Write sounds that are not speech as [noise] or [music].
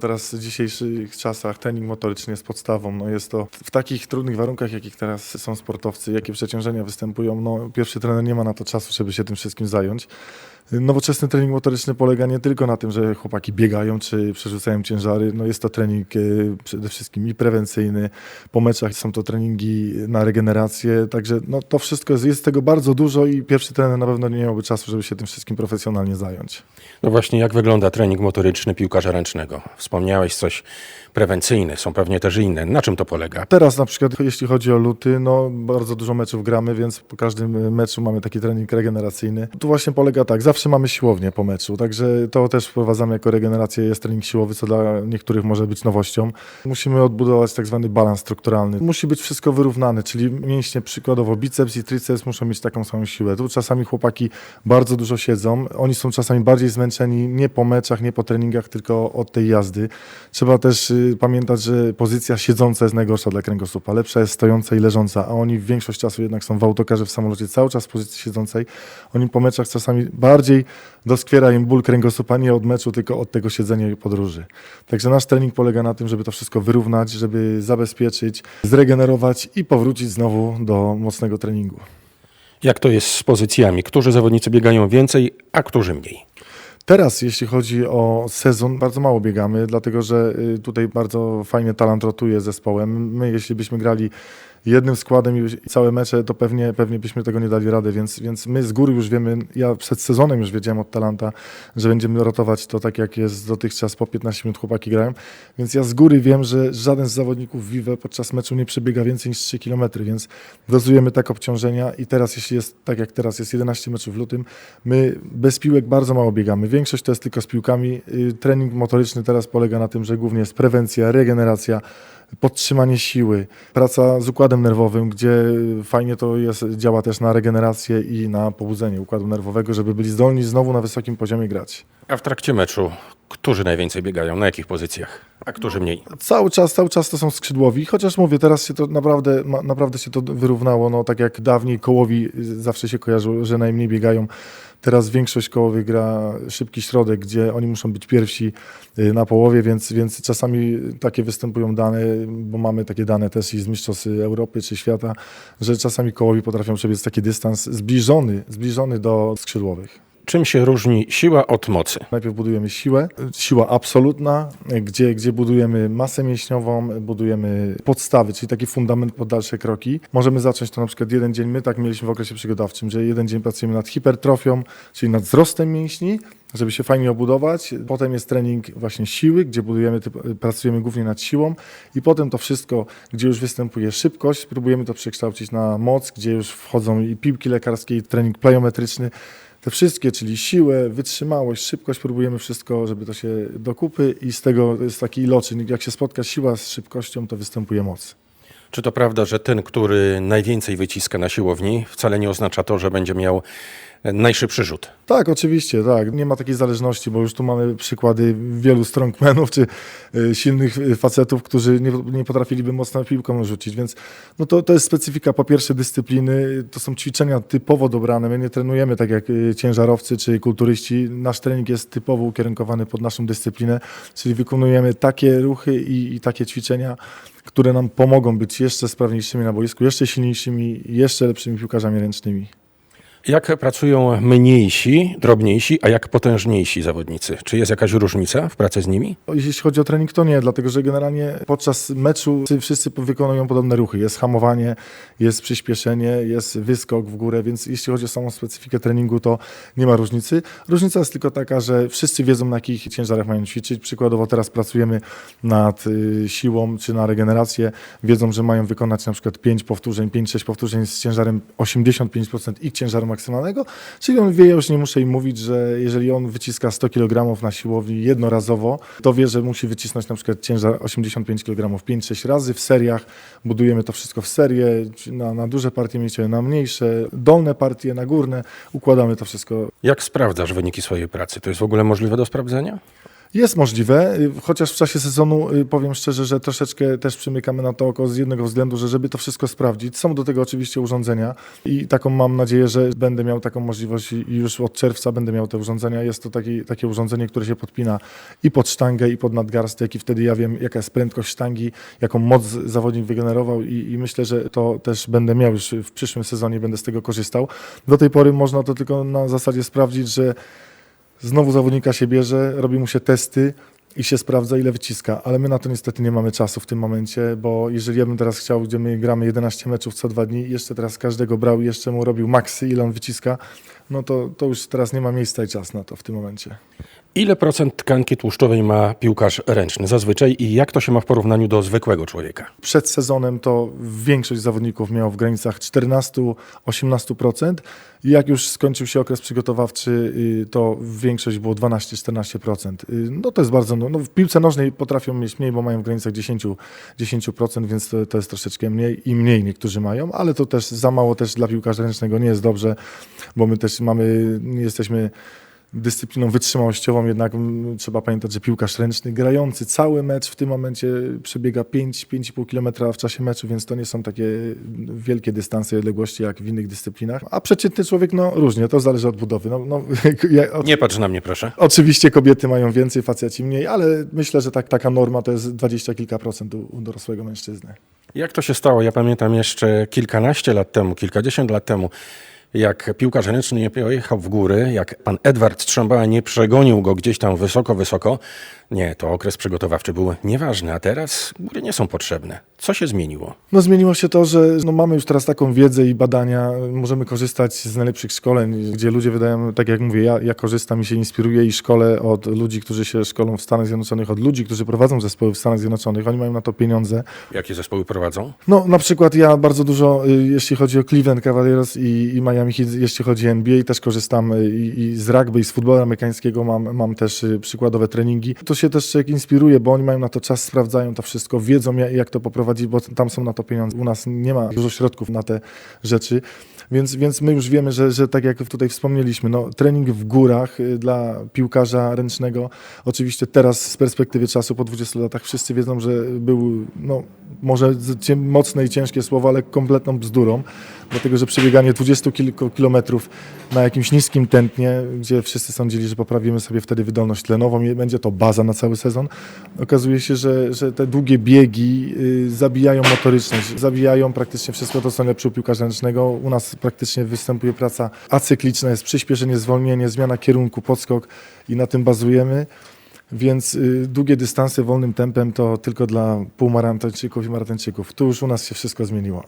Teraz w dzisiejszych czasach trening motoryczny jest podstawą. No jest to w takich trudnych warunkach, jakich teraz są sportowcy, jakie przeciążenia występują, no pierwszy trener nie ma na to czasu, żeby się tym wszystkim zająć. Nowoczesny trening motoryczny polega nie tylko na tym, że chłopaki biegają czy przerzucają ciężary. No jest to trening e, przede wszystkim i prewencyjny. Po meczach są to treningi na regenerację, także no to wszystko jest, jest tego bardzo dużo i pierwszy trener na pewno nie miałby czasu, żeby się tym wszystkim profesjonalnie zająć. No właśnie, jak wygląda trening motoryczny piłkarza ręcznego? Wspomniałeś coś prewencyjne, są pewnie też inne. Na czym to polega? Teraz na przykład, jeśli chodzi o luty, no bardzo dużo meczów gramy, więc po każdym meczu mamy taki trening regeneracyjny. Tu właśnie polega tak, zawsze mamy siłownię po meczu, także to też wprowadzamy jako regenerację, jest trening siłowy, co dla niektórych może być nowością. Musimy odbudować tak zwany balans strukturalny. Musi być wszystko wyrównane, czyli mięśnie przykładowo biceps i triceps muszą mieć taką samą siłę. Tu czasami chłopaki bardzo dużo siedzą, oni są czasami bardziej zmęczeni nie po meczach, nie po treningach, tylko od tej jazdy. Trzeba też y, pamiętać, że pozycja siedząca jest najgorsza dla kręgosłupa. Lepsza jest stojąca i leżąca, a oni większość czasu jednak są w autokarze w samolocie cały czas w pozycji siedzącej. Oni po meczach czasami bardziej doskwiera im ból kręgosłupa nie od meczu, tylko od tego siedzenia i podróży. Także nasz trening polega na tym, żeby to wszystko wyrównać, żeby zabezpieczyć, zregenerować i powrócić znowu do mocnego treningu. Jak to jest z pozycjami? Którzy zawodnicy biegają więcej, a którzy mniej? Teraz, jeśli chodzi o sezon, bardzo mało biegamy, dlatego że y, tutaj bardzo fajnie talent rotuje zespołem. My, jeśli byśmy grali jednym składem i całe mecze, to pewnie, pewnie byśmy tego nie dali rady, więc, więc my z góry już wiemy, ja przed sezonem już wiedziałem od talanta, że będziemy rotować to tak jak jest dotychczas, po 15 minut chłopaki grają, więc ja z góry wiem, że żaden z zawodników Vive podczas meczu nie przebiega więcej niż 3 km, więc dozujemy tak obciążenia i teraz, jeśli jest tak jak teraz, jest 11 meczów w lutym, my bez piłek bardzo mało biegamy. Większość to jest tylko z piłkami. Y, Trening motoryczny teraz polega na tym, że głównie jest prewencja, regeneracja, podtrzymanie siły, praca z układem nerwowym, gdzie fajnie to jest, działa też na regenerację i na pobudzenie układu nerwowego, żeby byli zdolni znowu na wysokim poziomie grać. A w trakcie meczu, którzy najwięcej biegają? Na jakich pozycjach? A którzy mniej? Cały czas, cały czas to są skrzydłowi, chociaż mówię, teraz się to naprawdę, naprawdę się to wyrównało, no tak jak dawniej kołowi y, zawsze się kojarzyło, że najmniej biegają. Teraz większość kołowych gra szybki środek, gdzie oni muszą być pierwsi y, na połowie, więc, więc czasami takie występują dane, bo mamy takie dane też i z Mistrzostw Europy czy świata, że czasami kołowi potrafią przebiec taki dystans zbliżony, zbliżony do skrzydłowych. Czym się różni siła od mocy? Najpierw budujemy siłę, siła absolutna, gdzie, gdzie budujemy masę mięśniową, budujemy podstawy, czyli taki fundament pod dalsze kroki. Możemy zacząć to na przykład jeden dzień, my tak mieliśmy w okresie przygotowawczym, że jeden dzień pracujemy nad hipertrofią, czyli nad wzrostem mięśni, żeby się fajnie obudować. Potem jest trening właśnie siły, gdzie budujemy, pracujemy głównie nad siłą i potem to wszystko, gdzie już występuje szybkość, próbujemy to przekształcić na moc, gdzie już wchodzą i piłki lekarskie, i trening plyometryczny. Te wszystkie, czyli siłę, wytrzymałość, szybkość, próbujemy wszystko, żeby to się dokupy i z tego jest taki iloczyn. Jak się spotka siła z szybkością, to występuje moc. Czy to prawda, że ten, który najwięcej wyciska na siłowni, wcale nie oznacza to, że będzie miał najszybszy rzut? Tak, oczywiście, tak. Nie ma takiej zależności, bo już tu mamy przykłady wielu strongmanów czy y, silnych y, facetów, którzy nie, nie potrafiliby mocno piłką rzucić, więc no to, to jest specyfika po pierwsze dyscypliny, to są ćwiczenia typowo dobrane. My nie trenujemy tak jak y, ciężarowcy czy kulturyści. Nasz trening jest typowo ukierunkowany pod naszą dyscyplinę, czyli wykonujemy takie ruchy i, i takie ćwiczenia, które nam pomogą być jeszcze sprawniejszymi na boisku, jeszcze silniejszymi, jeszcze lepszymi piłkarzami ręcznymi. Jak pracują mniejsi, drobniejsi, a jak potężniejsi zawodnicy? Czy jest jakaś różnica w pracy z nimi? Jeśli chodzi o trening, to nie, dlatego że generalnie podczas meczu wszyscy wykonują podobne ruchy. Jest hamowanie, jest przyspieszenie, jest wyskok w górę, więc jeśli chodzi o samą specyfikę treningu, to nie ma różnicy. Różnica jest tylko taka, że wszyscy wiedzą, na jakich ciężarach mają ćwiczyć. Przykładowo teraz pracujemy nad y, siłą czy na regenerację. Wiedzą, że mają wykonać na przykład 5 powtórzeń, 5-6 powtórzeń z ciężarem 85% ich ciężaru maksymalnego, czyli on wie, ja już nie muszę im mówić, że jeżeli on wyciska 100 kg na siłowni jednorazowo, to wie, że musi wycisnąć na przykład ciężar 85 kg 5-6 razy. W seriach budujemy to wszystko w serię, na, na duże partie mięśniowe, na mniejsze, dolne partie, na górne. Układamy to wszystko Jak sprawdzasz wyniki swojej pracy? To jest w ogóle możliwe do sprawdzenia? Jest możliwe, y, chociaż w czasie sezonu y, powiem szczerze, że troszeczkę też przymykamy na to oko z jednego względu, że żeby to wszystko sprawdzić, są do tego oczywiście urządzenia i taką mam nadzieję, że będę miał taką możliwość i już od czerwca będę miał te urządzenia. Jest to taki, takie urządzenie, które się podpina i pod sztangę, i pod nadgarstek i wtedy ja wiem, jaka jest prędkość sztangi, jaką moc zawodnik wygenerował i, i myślę, że to też będę miał już w przyszłym sezonie, będę z tego korzystał. Do tej pory można to tylko na zasadzie sprawdzić, że znowu zawodnika się bierze, robi mu się testy i się sprawdza, ile wyciska, ale my na to niestety nie mamy czasu w tym momencie, bo jeżeli ja bym teraz chciał, gdzie my gramy 11 meczów co dwa dni, jeszcze teraz każdego brał i jeszcze mu robił maksy, ile on wyciska, no to, to już teraz nie ma miejsca i czas na to w tym momencie. Ile procent tkanki tłuszczowej ma piłkarz ręczny zazwyczaj i jak to się ma w porównaniu do zwykłego człowieka? Przed sezonem to większość zawodników miało w granicach 14-18% i jak już skończył się okres przygotowawczy, y, to większość było 12-14%. Y, No to jest bardzo, no, no w piłce nożnej potrafią mieć mniej, bo mają w granicach 10, 10% więc to, to jest troszeczkę mniej i mniej niektórzy mają, ale to też za mało też dla piłkarza ręcznego nie jest dobrze, bo my też mamy, jesteśmy dyscypliną wytrzymałościową, jednak mm, trzeba pamiętać, że piłkarz ręczny grający cały mecz w tym momencie przebiega 5-5,5 km w czasie meczu, więc to nie są takie wielkie dystanse i odległości jak w innych dyscyplinach. A przeciętny człowiek, no różnie, to zależy od budowy. No, no, [laughs] ja, o, Nie patrz na mnie, proszę. Oczywiście kobiety mają więcej, faceci mniej, ale myślę, że tak, taka norma to jest 20 kilka procent u, u dorosłego mężczyzny. Jak to się stało? Ja pamiętam jeszcze kilkanaście lat temu, kilkadziesiąt lat temu, jak piłkarz ręczny nie pojechał w góry, jak pan Edward Strzębała nie przegonił go gdzieś tam wysoko, wysoko. Nie, to okres przygotowawczy był nieważny, a teraz góry nie są potrzebne. Co się zmieniło? No zmieniło się to, że no, mamy już teraz taką wiedzę i badania, możemy korzystać z najlepszych szkoleń, gdzie ludzie wydają, tak jak mówię, ja, ja korzystam i się inspiruję i szkolę od ludzi, którzy się szkolą w Stanach Zjednoczonych, od ludzi, którzy prowadzą zespoły w Stanach Zjednoczonych, oni mają na to pieniądze. Jakie zespoły prowadzą? No na przykład ja bardzo dużo, y, jeśli chodzi o Cleveland Cavaliers i, i Miami Heat, jeśli chodzi o NBA, też korzystam y, i, i z rugby i z futbolu amerykańskiego mam, mam też y, przykładowe treningi. To się też człowiek inspiruje, bo oni mają na to czas, sprawdzają to wszystko, wiedzą ja- jak to poprowadzić, bo tam są na to pieniądze. U nas nie ma dużo środków na te rzeczy, więc, więc my już wiemy, że, że tak jak tutaj wspomnieliśmy, no, trening w górach y, dla piłkarza ręcznego, oczywiście teraz z perspektywy czasu po 20 latach wszyscy wiedzą, że był, no, może mocne i ciężkie słowo, ale kompletną bzdurą, dlatego że przebieganie 20 kilku kilometrów na jakimś niskim tętnie, gdzie wszyscy sądzili, że poprawimy sobie wtedy wydolność tlenową i będzie to baza na cały sezon, okazuje się, że, że te długie biegi y, zabijają motoryczność, zabijają praktycznie wszystko to, co najlepsze u piłkarza ręcznego. U nas praktycznie występuje praca acykliczna, jest przyspieszenie, zwolnienie, zmiana kierunku, podskok i na tym bazujemy. Więc y, długie dystanse wolnym tempem to tylko dla półmaratończyków i maratończyków. Tu już u nas się wszystko zmieniło.